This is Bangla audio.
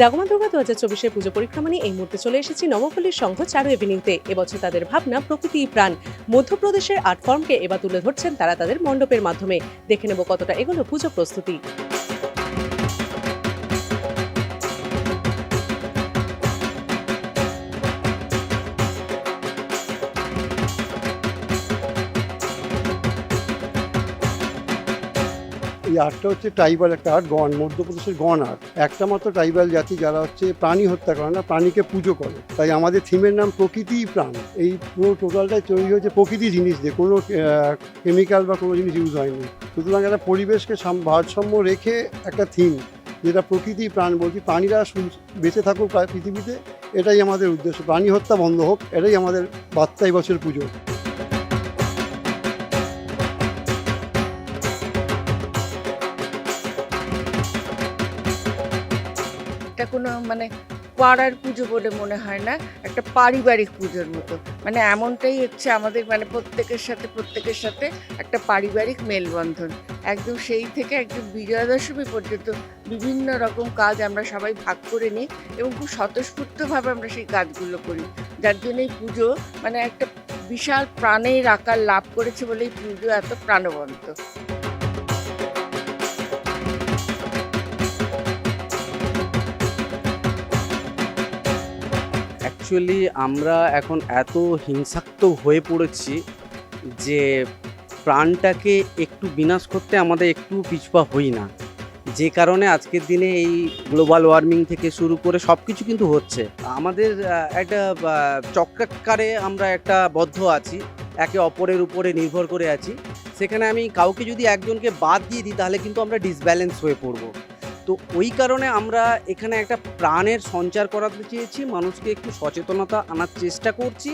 জাগমা দুর্গা দু হাজার চব্বিশের পুজো পরিক্রমা নিয়ে এই মুহূর্তে চলে এসেছি নবপল্লীর সংঘ চারু এভিনিউতে। এবছর তাদের ভাবনা, প্রকৃতি, প্রাণ। মধ্যপ্রদেশের আর্ট ফর্মকে এবার তুলে ধরছেন তারা তাদের মণ্ডপের মাধ্যমে। দেখে নেব কতটা এগুলো পুজো প্রস্তুতি। এই আর্টটা হচ্ছে ট্রাইবাল একটা আর্ট গণ, মধ্যপ্রদেশের গণ আর্ট একটা মাত্র ট্রাইবাল জাতি যারা হচ্ছে প্রাণী হত্যা করে না, প্রাণীকে পুজো করে। তাই আমাদের থিমের নাম প্রকৃতিই প্রাণ। এই পুরো টোটালটাই তৈরি হয়েছে প্রকৃতি জিনিস দিয়ে। কোনো কেমিক্যাল বা কোনো জিনিস ইউজ হয়নি। সুতরাং একটা পরিবেশকে সাম- ভারসাম্য রেখে একটা থিম যেটা প্রকৃতি প্রাণ বলছি। প্রাণীরা বেঁচে থাকুক পৃথিবীতে, এটাই আমাদের উদ্দেশ্য। প্রাণী হত্যা বন্ধ হোক, এটাই আমাদের বার্তা এই বছর পুজো। এটা কোনো মানে পাড়ার পুজো বলে মনে হয় না, একটা পারিবারিক পুজোর মতো। মানে এমনটাই হচ্ছে আমাদের মানে প্রত্যেকের সাথে প্রত্যেকের সাথে একটা পারিবারিক মেলবন্ধন। একদম সেই থেকে একদম বিজয়া দশমী পর্যন্ত বিভিন্ন রকম কাজ আমরা সবাই ভাগ করে নিই এবং খুব স্বতঃস্ফূর্তভাবে আমরা সেই কাজগুলো করি। যার জন্য এই পুজো মানে একটা বিশাল প্রাণের আকার লাভ করেছে বলে এই পুজো এত প্রাণবন্ত। অ্যাকচুয়ালি আমরা এখন এত হিংসাত্মক হয়ে পড়েছি যে প্রাণটাকে একটু বিনাশ করতে আমাদের একটু পিছপা হই না। যে কারণে আজকের দিনে এই গ্লোবাল ওয়ার্মিং থেকে শুরু করে সব কিছু কিন্তু হচ্ছে। আমাদের একটা চক্রাকারে আমরা একটা বদ্ধ আছি, একে অপরের উপরে নির্ভর করে আছি। সেখানে আমি কাউকে যদি একজনকে বাদ দিয়ে দিই, তাহলে কিন্তু আমরা ডিসব্যালেন্স হয়ে পড়ব। তো ওই কারণে আমরা এখানে একটা প্রাণের সঞ্চার করাতে চেয়েছি। মানুষকে একটু সচেতনতা আনার চেষ্টা করছি।